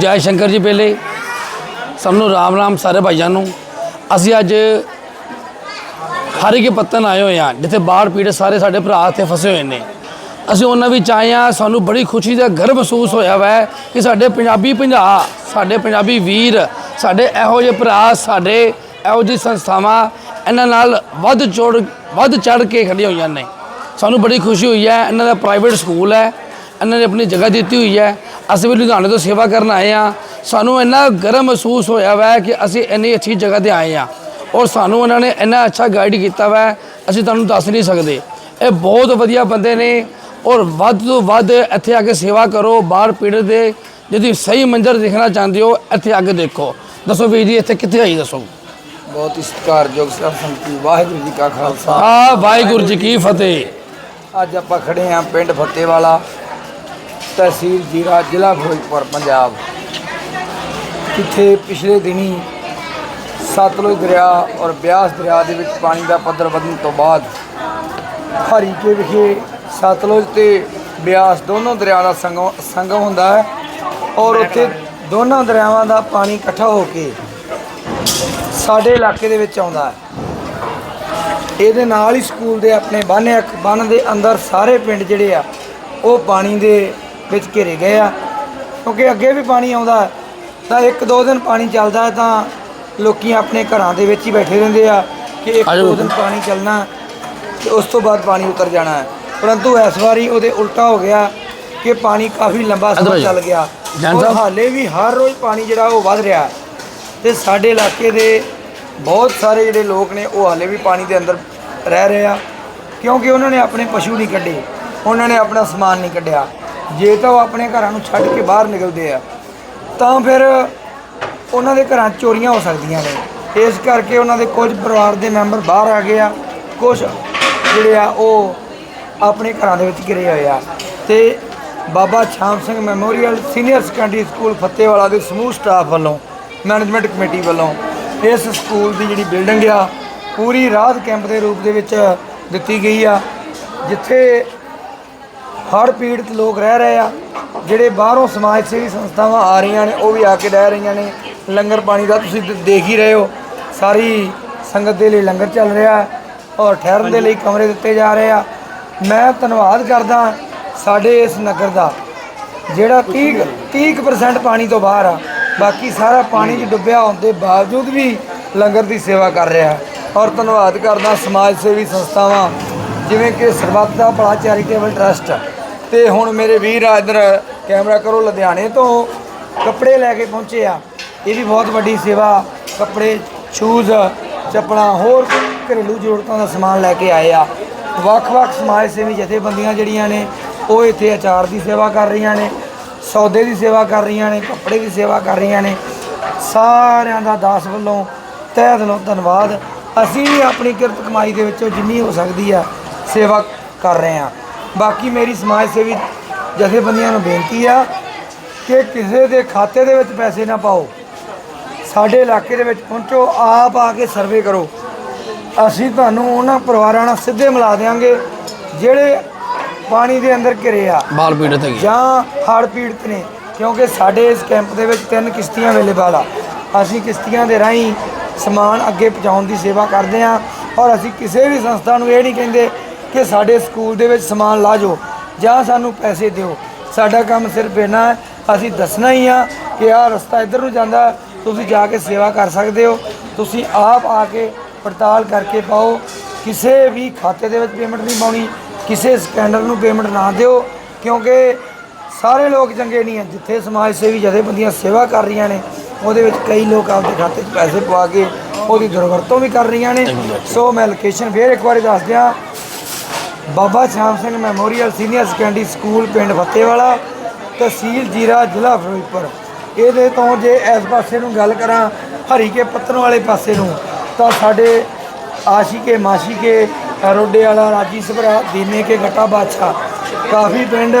ਜੈ ਸ਼ੰਕਰ ਜੀ ਪਹਿਲੇ। ਸਭ ਨੂੰ ਰਾਮ ਰਾਮ ਸਾਰੇ ਭਾਈਆਂ ਨੂੰ। ਅਸੀਂ ਅੱਜ ਹਰੀ ਕੇ ਪੱਤਨ ਆਏ ਹੋਏ ਆ ਜਿੱਥੇ ਬਾੜ ਪੀੜੇ ਸਾਰੇ ਸਾਡੇ ਭਰਾ ਇੱਥੇ ਫਸੇ ਹੋਏ ਨੇ। ਅਸੀਂ ਉਹਨਾਂ ਵਿੱਚ ਆਏ ਆ ਸਾਨੂੰ ਬੜੀ ਖੁਸ਼ੀ ਦਾ ਗਰਵ ਮਹਿਸੂਸ ਹੋਇਆ ਵਾ ਕਿ ਸਾਡੇ ਪੰਜਾਬੀ ਭੰਜਾ ਸਾਡੇ ਪੰਜਾਬੀ ਵੀਰ, ਸਾਡੇ ਇਹੋ ਜਿਹੇ ਭਰਾ, ਸਾਡੇ ਇਹੋ ਜਿਹੀ ਸੰਸਥਾਵਾਂ, ਇਹਨਾਂ ਨਾਲ ਵੱਧ ਚੜ ਵੱਧ ਚੜ ਕੇ ਖੜੀਆਂ ਹੋਈਆਂ ਨੇ। ਸਾਨੂੰ ਬੜੀ ਖੁਸ਼ੀ ਹੋਈ ਹੈ, ਇਹਨਾਂ ਦਾ ਪ੍ਰਾਈਵੇਟ ਸਕੂਲ ਹੈ, ਇਹਨਾਂ ਨੇ ਆਪਣੀ ਜਗ੍ਹਾ ਦਿੱਤੀ ਹੋਈ ਹੈ। ਅਸੀਂ ਵੀ ਲੁਧਿਆਣੇ ਤੋਂ ਸੇਵਾ ਕਰਨ ਆਏ ਆ ਸਾਨੂੰ ਇੰਨਾ ਗਰਮ ਮਹਿਸੂਸ ਹੋਇਆ ਵਾ ਕਿ ਅਸੀਂ ਇੰਨੀ ਅੱਛੀ ਜਗ੍ਹਾ ਤੇ ਆਏ ਆ ਔਰ ਸਾਨੂੰ ਉਹਨਾਂ ਨੇ ਇੰਨਾ ਅੱਛਾ ਗਾਈਡ ਕੀਤਾ ਵਾ ਅਸੀਂ ਤੁਹਾਨੂੰ ਦੱਸ ਨਹੀਂ ਸਕਦੇ। ਇਹ ਬਹੁਤ ਵਧੀਆ ਬੰਦੇ ਨੇ ਔਰ ਵੱਧ ਤੋਂ ਵੱਧ ਇੱਥੇ ਆ ਕੇ ਸੇਵਾ ਕਰੋ ਬਾਹਰ ਪੀੜਤ ਦੇ ਜੇ ਸਹੀ ਮੰਜ਼ਰ ਦੇਖਣਾ ਚਾਹੁੰਦੇ ਹੋ ਇੱਥੇ ਆ ਕੇ ਦੇਖੋ। ਦੱਸੋ ਵੀਰ ਜੀ ਇੱਥੇ ਕਿੱਥੇ ਆਈ ਦੱਸੋ? ਬਹੁਤ ਹੀ ਸਤਿਕਾਰਯੋਗ ਸੰਗਤੀ ਵਾਹਿਗੁਰੂ ਜੀ ਕਾ ਖਾਲਸਾ। ਆ ਵਾਹਿਗੁਰੂ ਜੀ ਕੀ ਫਤਿਹ। ਅੱਜ ਆਪਾਂ ਖੜੇ ਹਾਂ ਪਿੰਡ ਫਤਿਹਵਾਲਾ ਤਹਿਸੀਲ ਜੀਰਾ ਜ਼ਿਲ੍ਹਾ ਫਿਰੋਜ਼ਪੁਰ ਪੰਜਾਬ। ਜਿੱਥੇ ਪਿਛਲੇ ਦਿਨੀ ਸਤਲੁਜ ਦਰਿਆ ਔਰ ਬਿਆਸ ਦਰਿਆ ਦੇ ਵਿੱਚ ਪਾਣੀ ਦਾ ਪੱਧਰ ਵਧਣ ਤੋਂ ਬਾਅਦ ਹਰੀਕੇ ਵਿਖੇ ਸਤਲੁਜ ਤੇ ਬਿਆਸ ਦੋਨੋਂ ਦਰਿਆ ਦਾ ਸੰਗਮ ਹੁੰਦਾ ਹੈ ਔਰ ਉੱਥੇ ਦੋਨਾਂ ਦਰਿਆਵਾਂ ਦਾ ਪਾਣੀ ਇਕੱਠਾ ਹੋ ਕੇ ਸਾਡੇ ਇਲਾਕੇ ਦੇ ਵਿੱਚ ਆਉਂਦਾ ਹੈ। ਇਹਦੇ ਨਾਲ ਹੀ ਸਕੂਲ ਦੇ ਆਪਣੇ ਬੰਨ੍ਹ ਬੰਨ ਦੇ ਅੰਦਰ ਸਾਰੇ ਪਿੰਡ ਜਿਹੜੇ ਆ ਉਹ ਪਾਣੀ ਦੇ ਵਿੱਚ ਘਿਰੇ ਗਏ ਆ। ਕਿਉਂਕਿ ਅੱਗੇ ਵੀ ਪਾਣੀ ਆਉਂਦਾ ਤਾਂ ਇੱਕ ਦੋ ਦਿਨ ਪਾਣੀ ਚੱਲਦਾ ਤਾਂ ਲੋਕੀ ਆਪਣੇ ਘਰਾਂ ਦੇ ਵਿੱਚ ਹੀ ਬੈਠੇ ਰਹਿੰਦੇ ਆ ਕਿ ਇੱਕ ਦੋ ਦਿਨ ਪਾਣੀ ਚੱਲਣਾ ਤੇ ਉਸ ਤੋਂ ਬਾਅਦ ਪਾਣੀ ਉਤਰ ਜਾਣਾ। ਹੈ ਪਰੰਤੂ ਇਸ ਵਾਰੀ ਉਹਦੇ ਉਲਟਾ ਹੋ ਗਿਆ ਕਿ ਪਾਣੀ ਕਾਫੀ ਲੰਬਾ ਸਮਾਂ। ਚੱਲ ਗਿਆ। ਔਰ। ਹਾਲੇ ਵੀ ਹਰ ਰੋਜ਼ ਪਾਣੀ ਜਿਹੜਾ ਉਹ ਵੱਧ ਰਿਹਾ ਤੇ ਸਾਡੇ ਇਲਾਕੇ ਦੇ ਬਹੁਤ ਸਾਰੇ ਜਿਹੜੇ ਲੋਕ ਨੇ ਉਹ ਹਾਲੇ ਵੀ ਪਾਣੀ ਦੇ ਅੰਦਰ ਰਹਿ ਰਹੇ ਆ। ਕਿਉਂਕਿ ਉਹਨਾਂ ਨੇ ਆਪਣੇ ਪਸ਼ੂ ਨਹੀਂ ਕੱਢੇ ਉਹਨਾਂ ਨੇ ਆਪਣਾ ਸਮਾਨ ਨਹੀਂ ਕੱਢਿਆ। ਜੇ ਤਾਂ ਉਹ ਆਪਣੇ ਘਰਾਂ ਨੂੰ ਛੱਡ ਕੇ ਬਾਹਰ ਨਿਕਲਦੇ ਆ, ਤਾਂ ਫਿਰ ਉਹਨਾਂ ਦੇ ਘਰਾਂ 'ਚ ਚੋਰੀਆਂ ਹੋ ਸਕਦੀਆਂ ਨੇ। ਇਸ ਕਰਕੇ ਉਹਨਾਂ ਦੇ ਕੁਝ ਪਰਿਵਾਰ ਦੇ ਮੈਂਬਰ ਬਾਹਰ ਆ ਗਏ ਆ। ਕੁਝ ਜਿਹੜੇ ਆ, ਉਹ ਆਪਣੇ ਘਰਾਂ ਦੇ ਵਿੱਚ ਘਿਰੇ ਹੋਏ ਆ। ਤੇ Baba Sham Singh memorial senior secondary school Fatehwala ਦੇ ਸਮੂਹ ਸਟਾਫ ਵੱਲੋਂ, ਮੈਨੇਜਮੈਂਟ ਕਮੇਟੀ ਵੱਲੋਂ ਇਸ ਸਕੂਲ ਦੀ ਜਿਹੜੀ ਬਿਲਡਿੰਗ ਆ, ਪੂਰੀ ਰਾਹਤ ਕੈਂਪ ਦੇ ਰੂਪ ਦੇ ਵਿੱਚ ਦਿੱਤੀ ਗਈ ਆ, ਜਿੱਥੇ ਹੜ੍ਹ ਪੀੜਤ ਲੋਕ ਰਹਿ ਰਹੇ ਆ, ਜਿਹੜੇ ਬਾਹਰੋਂ ਸਮਾਜ ਸੇਵੀ ਸੰਸਥਾਵਾਂ ਆ ਰਹੀਆਂ ਨੇ, ਉਹ ਵੀ ਆ ਕੇ ਰਹਿ ਰਹੀਆਂ ਨੇ। ਲੰਗਰ ਪਾਣੀ ਦਾ ਤੁਸੀਂ ਦੇਖ ਹੀ ਰਹੇ ਹੋ, ਸਾਰੀ ਸੰਗਤ ਦੇ ਲਈ ਲੰਗਰ ਚੱਲ ਰਿਹਾ ਔਰ ਠਹਿਰਨ ਦੇ ਲਈ ਕਮਰੇ ਦਿੱਤੇ ਜਾ ਰਹੇ ਆ। ਮੈਂ ਧੰਨਵਾਦ ਕਰਦਾ ਸਾਡੇ ਇਸ ਨਗਰ ਦਾ, ਜਿਹੜਾ 30 30% ਪਾਣੀ ਤੋਂ ਬਾਹਰ ਆ। ਬਾਕੀ ਸਾਰਾ ਪਾਣੀ 'ਚ ਡੁੱਬਿਆ ਹੋਣ ਦੇ ਬਾਵਜੂਦ ਵੀ ਲੰਗਰ ਦੀ ਸੇਵਾ ਕਰ ਰਿਹਾ ਔਰ ਧੰਨਵਾਦ ਕਰਦਾ ਸਮਾਜ ਸੇਵੀ ਸੰਸਥਾਵਾਂ, ਜਿਵੇਂ ਕਿ ਸਰਬੱਤ ਦਾ ਭਲਾ ਚੈਰੀਟੇਬਲ ਟਰਸਟ ਤੇ ਹੁਣ ਮੇਰੇ ਵੀਰ ਆ ਇੱਧਰ, ਕੈਮਰਾ ਕਰੋ, ਲੁਧਿਆਣੇ ਤੋਂ ਕੱਪੜੇ ਲੈ ਕੇ ਪਹੁੰਚੇ ਆ। ਇਹ ਵੀ ਬਹੁਤ ਵੱਡੀ ਸੇਵਾ, ਕੱਪੜੇ ਸ਼ੂਜ਼ ਚੱਪਲਾਂ, ਹੋਰ ਘਰੇਲੂ ਜ਼ਰੂਰਤਾਂ ਦਾ ਸਮਾਨ ਲੈ ਕੇ ਆਏ ਆ। ਵੱਖ-ਵੱਖ ਸਮਾਜ ਸੇਵੀ ਜਥੇਬੰਦੀਆਂ ਜਿਹੜੀਆਂ ਨੇ, ਉਹ ਇੱਥੇ ਅਚਾਰ ਦੀ ਸੇਵਾ ਕਰ ਰਹੀਆਂ ਨੇ, ਸੌਦੇ ਦੀ ਸੇਵਾ ਕਰ ਰਹੀਆਂ ਨੇ, ਕੱਪੜੇ ਦੀ ਸੇਵਾ ਕਰ ਰਹੀਆਂ ਨੇ। ਸਾਰਿਆਂ ਦਾ ਦਾਸ ਵੱਲੋਂ ਤਹਿ ਦਿਲੋਂ ਧੰਨਵਾਦ। ਅਸੀਂ ਵੀ ਆਪਣੀ ਕਿਰਤ ਕਮਾਈ ਦੇ ਵਿੱਚੋਂ ਜਿੰਨੀ ਹੋ ਸਕਦੀ ਆ, ਸੇਵਾ ਕਰ ਰਹੇ ਹਾਂ ਬਾਕੀ ਮੇਰੀ ਸਮਾਜ ਸੇਵੀ ਜਥੇਬੰਦੀਆਂ ਨੂੰ ਬੇਨਤੀ ਆ ਕਿ ਕਿਸੇ ਦੇ ਖਾਤੇ ਦੇ ਵਿੱਚ ਪੈਸੇ ਨਾ ਪਾਓ। ਸਾਡੇ ਇਲਾਕੇ ਦੇ ਵਿੱਚ ਪਹੁੰਚੋ ਆਪ ਆ ਕੇ ਸਰਵੇ ਕਰੋ। ਅਸੀਂ ਤੁਹਾਨੂੰ ਉਹਨਾਂ ਪਰਿਵਾਰਾਂ ਨਾਲ ਸਿੱਧੇ ਮਿਲਾ ਦੇਵਾਂਗੇ ਜਿਹੜੇ ਪਾਣੀ ਦੇ ਅੰਦਰ ਘਿਰੇ ਆ ਬਾਲ ਪੀੜਤ ਹੈਗੀ। ਜਾਂ ਹੜ੍ਹ ਪੀੜਤ ਨੇ ਕਿਉਂਕਿ ਸਾਡੇ ਇਸ ਕੈਂਪ ਦੇ ਵਿੱਚ ਤਿੰਨ ਕਿਸ਼ਤੀਆਂ ਅਵੇਲੇਬਲ ਆ। ਅਸੀਂ ਕਿਸ਼ਤੀਆਂ ਦੇ ਰਾਹੀਂ ਸਮਾਨ ਅੱਗੇ ਪਹੁੰਚਾਉਣ ਦੀ ਸੇਵਾ ਕਰਦੇ ਹਾਂ ਔਰ ਅਸੀਂ ਕਿਸੇ ਵੀ ਸੰਸਥਾ ਨੂੰ ਇਹ ਨਹੀਂ ਕਹਿੰਦੇ ਕਿ ਸਾਡੇ ਸਕੂਲ ਦੇ ਵਿੱਚ ਸਮਾਨ ਲਾ ਜਾਓ ਜਾਂ ਸਾਨੂੰ ਪੈਸੇ ਦਿਓ। ਸਾਡਾ ਕੰਮ ਸਿਰਫ ਇਹਨਾਂ ਹੈ ਅਸੀਂ ਦੱਸਣਾ ਹੀ ਆ ਕਿ ਆਹ ਰਸਤਾ ਇੱਧਰ ਨੂੰ ਜਾਂਦਾ ਤੁਸੀਂ ਜਾ ਕੇ ਸੇਵਾ ਕਰ ਸਕਦੇ ਹੋ। ਤੁਸੀਂ ਆਪ ਆ ਕੇ ਪੜਤਾਲ ਕਰਕੇ ਪਾਓ। ਕਿਸੇ ਵੀ ਖਾਤੇ ਦੇ ਵਿੱਚ ਪੇਮੈਂਟ ਨਹੀਂ ਪਾਉਣੀ ਕਿਸੇ ਸਕੈਨਰ ਨੂੰ ਪੇਮੈਂਟ ਨਾ ਦਿਓ ਕਿਉਂਕਿ ਸਾਰੇ ਲੋਕ ਚੰਗੇ ਨਹੀਂ ਹਨ ਜਿੱਥੇ ਸਮਾਜ ਸੇਵੀ ਜਥੇਬੰਦੀਆਂ ਸੇਵਾ ਕਰ ਰਹੀਆਂ ਨੇ ਉਹਦੇ ਵਿੱਚ ਕਈ ਲੋਕ ਆਪਦੇ ਖਾਤੇ 'ਚ ਪੈਸੇ ਪਵਾ ਕੇ ਉਹਦੀ ਦੁਰਵਰਤੋਂ ਵੀ ਕਰ ਰਹੀਆਂ ਨੇ। ਸੋ ਮੈਂ ਲੋਕੇਸ਼ਨ ਫੇਰ ਇੱਕ ਵਾਰੀ ਦੱਸ ਦਿਆਂ Baba Sham Singh memorial senior secondary school ਪਿੰਡ ਫਤਿਹਵਾਲਾ ਤਹਿਸੀਲ ਜੀਰਾ, ਜ਼ਿਲ੍ਹਾ ਫਿਰੋਜ਼ਪੁਰ। ਇਹਦੇ ਤੋਂ ਜੇ ਇਸ ਪਾਸੇ ਨੂੰ ਗੱਲ ਕਰਾਂ, ਹਰੀਕੇ ਪੱਤਨ ਵਾਲੇ ਪਾਸੇ ਨੂੰ, ਤਾਂ ਸਾਡੇ ਆਸ਼ੀਕੇ, ਮਾਸ਼ੀਕੇ, ਰੋਡੇ ਵਾਲਾ ਰਾਜੀ ਸਭਰਾ ਦੀਨੇ ਕੇ ਗੱਟਾ ਬਾਦਸ਼ਾਹ। ਕਾਫੀ ਪਿੰਡ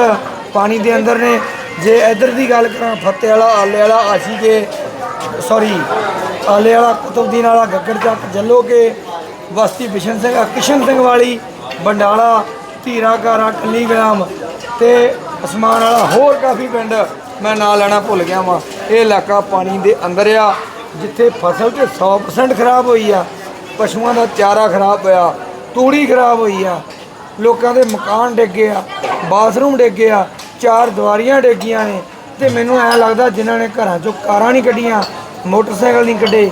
ਪਾਣੀ ਦੇ ਅੰਦਰ ਨੇ। ਜੇ ਇੱਧਰ ਦੀ ਗੱਲ ਕਰਾਂ ਫਤਿਹ ਵਾਲਾ ਆਲੇ ਵਾਲਾ ਆਸ਼ੀਕੇ ਸੌਰੀ ਆਲੇ ਵਾਲਾ ਕੁਤਬਦੀਨ ਵਾਲਾ, ਗੱਗੜ ਚੱਕ ਜੱਲੋ ਕੇ ਵਸਤੀ ਬਿਸ਼ਨ ਸਿੰਘ ਕਿਸ਼ਨ ਸਿੰਘ ਵਾਲੀ ਬੰਡਾਲਾ, ਧੀਰਾ ਕਾਰਾ ਕੱਲੀ ਗ੍ਰਾਮ ਤੇ ਅਸਮਾਨ ਵਾਲਾ ਹੋਰ ਕਾਫੀ ਪਿੰਡ ਮੈਂ ਨਾਂ ਲੈਣਾ ਭੁੱਲ ਗਿਆ ਵਾਂ। ਇਹ ਇਲਾਕਾ ਪਾਣੀ ਦੇ ਅੰਦਰ ਆ, ਜਿੱਥੇ ਫਸਲ ਤੇ 100% ਖਰਾਬ ਹੋਈ ਆ। ਪਸ਼ੂਆਂ ਦਾ ਚਾਰਾ ਖਰਾਬ ਹੋਇਆ, ਤੂੜੀ ਖਰਾਬ ਹੋਈ ਆ। ਲੋਕਾਂ ਦੇ ਮਕਾਨ ਡਿੱਗੇ ਆ, ਬਾਥਰੂਮ ਡਿੱਗੇ ਆ, ਚਾਰ ਦੀਵਾਰੀਆਂ ਡਿੱਗੀਆਂ ਨੇ। ਤੇ ਮੈਨੂੰ ਐ ਲੱਗਦਾ ਜਿਨ੍ਹਾਂ ਨੇ ਘਰਾਂ ਚੋਂ ਕਾਰਾਂ ਨਹੀਂ ਕੱਢੀਆਂ, ਮੋਟਰਸਾਈਕਲ ਨਹੀਂ ਕੱਢੇ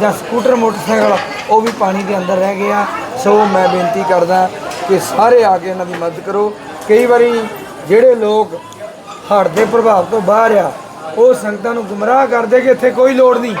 ਜਾਂ ਸਕੂਟਰ, ਮੋਟਰਸਾਈਕਲ, ਉਹ ਵੀ ਪਾਣੀ ਦੇ ਅੰਦਰ ਰਹਿ ਗਏ ਆ। ਸੋ ਮੈਂ ਬੇਨਤੀ ਕਰਦਾ ਕਿ ਸਾਰੇ ਆ ਕੇ ਇਹਨਾਂ ਦੀ ਮਦਦ ਕਰੋ। ਕਈ ਵਾਰੀ ਜਿਹੜੇ ਲੋਕ ਹੜ੍ਹ ਦੇ ਪ੍ਰਭਾਵ ਤੋਂ ਬਾਹਰ ਆ, ਉਹ ਸੰਗਤਾਂ ਨੂੰ ਗੁੰਮਰਾਹ ਕਰਦੇ ਕਿ ਇੱਥੇ ਕੋਈ ਲੋੜ ਨਹੀਂ।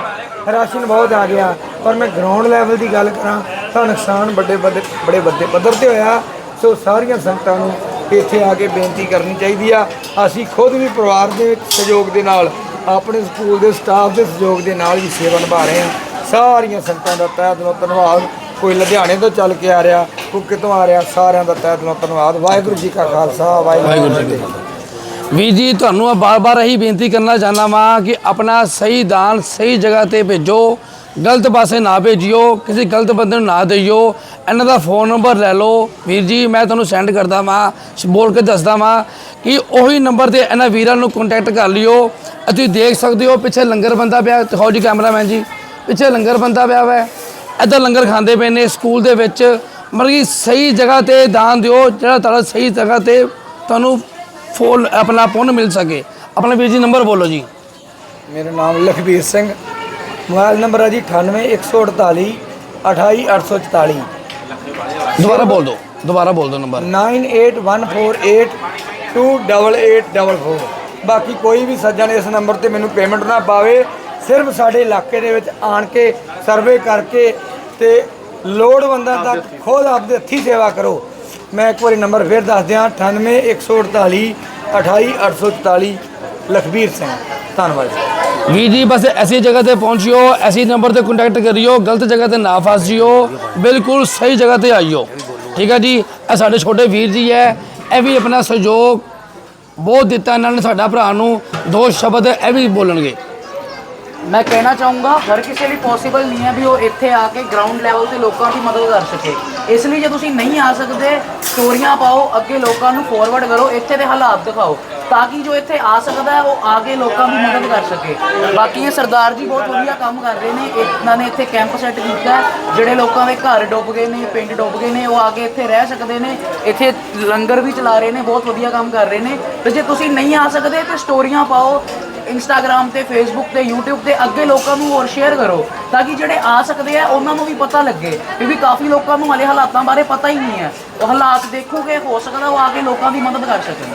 ਰਾਸ਼ਨ ਬਹੁਤ ਆ ਗਿਆ। ਪਰ ਮੈਂ ਗਰਾਊਂਡ ਲੈਵਲ ਦੀ ਗੱਲ ਕਰਾਂ, ਤਾਂ ਨੁਕਸਾਨ ਵੱਡੇ ਵੱਡੇ ਬੜੇ ਵੱਡੇ ਪੱਧਰ ਤੇ ਹੋਇਆ। ਸੋ ਸਾਰੀਆਂ ਸੰਗਤਾਂ ਨੂੰ ਇੱਥੇ ਆ ਕੇ ਬੇਨਤੀ ਕਰਨੀ ਚਾਹੀਦੀ ਆ। ਅਸੀਂ ਖੁਦ ਵੀ ਪਰਿਵਾਰ ਦੇ ਸਹਿਯੋਗ ਦੇ ਨਾਲ, ਆਪਣੇ ਸਕੂਲ ਦੇ ਸਟਾਫ ਦੇ ਸਹਿਯੋਗ ਦੇ ਨਾਲ ਵੀ ਸੇਵਾ ਨਿਭਾ ਰਹੇ ਹਾਂ। ਸਾਰੀਆਂ ਸੰਗਤਾਂ ਦਾ ਤਹਿ ਦਿਲੋਂ ਧੰਨਵਾਦ। ਕੋਈ ਲੁਧਿਆਣੇ ਤੋਂ ਚੱਲ ਕੇ ਆ ਰਿਹਾ ਕੋਈ ਕਿਤੋਂ ਆ ਰਿਹਾ ਸਾਰਿਆਂ ਦਾ ਤਹਿ ਦਿਲੋਂ ਧੰਨਵਾਦ। ਵਾਹਿਗੁਰੂ ਜੀ ਕਾ ਖਾਲਸਾ ਵਾਹਿਗੁਰੂ ਜੀ ਕੀ ਫਤਿਹ। ਵੀਰ ਜੀ ਤੁਹਾਨੂੰ ਮੈਂ ਬਾਰ-ਬਾਰ ਇਹੀ ਬੇਨਤੀ ਕਰਨਾ ਚਾਹੁੰਦਾ ਵਾਂ ਕਿ ਆਪਣਾ ਸਹੀ ਦਾਨ ਸਹੀ ਜਗ੍ਹਾ ਤੇ ਭੇਜੋ ਗਲਤ ਪਾਸੇ ਨਾ ਭੇਜਿਓ ਕਿਸੇ ਗਲਤ ਬੰਦੇ ਨੂੰ ਨਾ ਦਈਓ। ਇਹਨਾਂ ਦਾ ਫੋਨ ਨੰਬਰ ਲੈ ਲਓ। ਵੀਰ ਜੀ ਮੈਂ ਤੁਹਾਨੂੰ ਸੈਂਡ ਕਰਦਾ ਵਾਂ ਬੋਲ ਕੇ ਦੱਸਦਾ ਵਾਂ ਕਿ ਉਹੀ ਨੰਬਰ ਤੇ ਇਹਨਾਂ ਵੀਰਾਂ ਨੂੰ ਕੰਟੈਕਟ ਕਰ ਲਿਓ। ਤੁਸੀਂ ਦੇਖ ਸਕਦੇ ਹੋ ਪਿੱਛੇ ਲੰਗਰ ਬੰਦਾ ਪਿਆ ਦਿਖਾਓ ਜੀ ਕੈਮਰਾਮੈਨ ਜੀ। ਪਿੱਛੇ ਲੰਗਰ ਬੰਦਾ ਪਿਆ ਵਾ। ਇੱਧਰ ਲੰਗਰ ਖਾਂਦੇ ਪਏ ਨੇ ਸਕੂਲ ਦੇ ਵਿੱਚ ਮਤਲਬ ਕਿ ਸਹੀ ਜਗ੍ਹਾ ਤੇ ਦਾਨ ਦਿਓ ਜਿਹੜਾ ਤੁਹਾਡਾ ਸਹੀ ਜਗ੍ਹਾ ਤੇ ਤੁਹਾਨੂੰ ਫੋਨ ਆਪਣਾ ਪੁੰਨ ਮਿਲ ਸਕੇ ਆਪਣਾ ਵੀਰ ਜੀ ਨੰਬਰ ਬੋਲੋ ਜੀ ਮੇਰਾ ਨਾਮ ਲਖਬੀਰ ਸਿੰਘ ਮੋਬਾਈਲ ਨੰਬਰ ਹੈ ਜੀ 98148 28844 ਦੁਬਾਰਾ ਬੋਲ ਦਿਓ ਦੁਬਾਰਾ ਬੋਲ ਦਿਓ ਨੰਬਰ 9814828844 ਬਾਕੀ ਕੋਈ ਵੀ ਸੱਜਣ ਇਸ ਨੰਬਰ ਤੇ ਮੈਨੂੰ ਪੇਮੈਂਟ ਨਾ ਪਾਵੇ ਸਿਰਫ ਸਾਡੇ ਇਲਾਕੇ ਦੇ ਵਿੱਚ ਆਣ ਕੇ ਸਰਵੇ ਕਰਕੇ ਤੇ ਲੋੜਵੰਦਾਂ ਤੱਕ ਖੁਦ ਆਪਦੇ ਹੱਥੀਂ ਸੇਵਾ ਕਰੋ। ਮੈਂ ਇੱਕ ਵਾਰੀ ਨੰਬਰ ਫਿਰ ਦੱਸ ਦਿਆਂ 98148 28844 ਲਖਬੀਰ ਸਿੰਘ। ਧੰਨਵਾਦ ਜੀ। ਵੀਰ ਜੀ ਬਸ ਐਸੀ ਜਗ੍ਹਾ ਤੇ ਪਹੁੰਚਿਓ ਐਸੀ ਨੰਬਰ ਤੇ ਕੰਟੈਕਟ ਕਰਿਓ ਗਲਤ ਜਗ੍ਹਾ ਤੇ ਨਾ ਫਸਿਓ ਬਿਲਕੁਲ ਸਹੀ ਜਗ੍ਹਾ ਤੇ ਆਈਓ ਠੀਕ ਹੈ ਜੀ? ਇਹ ਸਾਡੇ ਛੋਟੇ ਵੀਰ ਜੀ ਹੈ ਇਹ ਵੀ ਆਪਣਾ ਸਹਿਯੋਗ ਬਹੁਤ ਦਿੱਤਾ ਇਹਨਾਂ ਨੇ ਸਾਡਾ ਭਰਾ ਨੂੰ ਦੋ ਸ਼ਬਦ ਇਹ ਵੀ ਬੋਲਣਗੇ। ਮੈਂ ਕਹਿਣਾ ਚਾਹੂੰਗਾ, ਹਰ ਕਿਸੇ ਲਈ ਪੋਸੀਬਲ ਨਹੀਂ ਹੈ ਵੀ ਉਹ ਇੱਥੇ ਆ ਕੇ ਗਰਾਊਂਡ ਲੈਵਲ ਤੇ ਲੋਕਾਂ ਦੀ ਮਦਦ ਕਰ ਸਕੇ। ਇਸ ਲਈ ਜੇ ਤੁਸੀਂ ਨਹੀਂ ਆ ਸਕਦੇ ਸਟੋਰੀਆਂ ਪਾਓ, ਅੱਗੇ ਲੋਕਾਂ ਨੂੰ ਫੋਰਵਰਡ ਕਰੋ, ਇੱਥੇ ਦੇ ਹਾਲਾਤ ਦਿਖਾਓ। ਤਾਂ ਕਿ ਜੋ ਇੱਥੇ ਆ ਸਕਦਾ ਹੈ, ਉਹ ਆ ਕੇ ਲੋਕਾਂ ਦੀ ਮਦਦ ਕਰ ਸਕੇ। ਬਾਕੀ ਇਹ ਸਰਦਾਰ ਜੀ ਬਹੁਤ ਵਧੀਆ ਕੰਮ ਕਰ ਰਹੇ ਨੇ। ਇਹਨਾਂ ਨੇ ਇੱਥੇ ਕੈਂਪ ਸੈੱਟ ਕੀਤਾ ਜਿਹੜੇ ਲੋਕਾਂ ਦੇ ਘਰ ਡੁੱਬ ਗਏ ਨੇ, ਪਿੰਡ ਡੁੱਬ ਗਏ ਨੇ, ਉਹ ਆ ਕੇ ਇੱਥੇ ਰਹਿ ਸਕਦੇ ਨੇ। ਇੱਥੇ ਲੰਗਰ ਵੀ ਚਲਾ ਰਹੇ ਨੇ, ਬਹੁਤ ਵਧੀਆ ਕੰਮ ਕਰ ਰਹੇ ਨੇ। ਤੇ ਜੇ ਤੁਸੀਂ ਨਹੀਂ ਆ ਸਕਦੇ, ਤੇ ਸਟੋਰੀਆਂ ਪਾਓ ਇੰਸਟਾਗ੍ਰam ਤੇ ਫੇਸਬੁੱਕ ਤੇ, YouTube ਤੇ ਅੱਗੇ ਲੋਕਾਂ ਨੂੰ ਹੋਰ ਸ਼ੇਅਰ ਕਰੋ ਤਾਂ ਕਿ ਜਿਹੜੇ ਆ ਸਕਦੇ ਆ, ਉਹਨਾਂ ਨੂੰ ਵੀ ਪਤਾ ਲੱਗੇ। ਕਿਉਂਕਿ ਕਾਫੀ ਲੋਕਾਂ ਨੂੰ ਹਲੇ ਹਾਲਾਤਾਂ ਬਾਰੇ ਪਤਾ ਹੀ ਨਹੀਂ ਹੈ। ਉਹ ਹਾਲਾਤ ਦੇਖੋਗੇ, ਹੋ ਸਕਦਾ ਉਹ ਆ ਕੇ ਲੋਕਾਂ ਦੀ ਮਦਦ ਕਰ ਸਕਣ।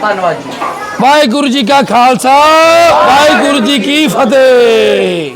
ਧੰਨਵਾਦ ਜੀ। ਵਾਹਿਗੁਰੂ ਜੀ ਕਾ ਖਾਲਸਾ, ਵਾਹਿਗੁਰੂ ਜੀ ਕੀ ਫਤਿਹ।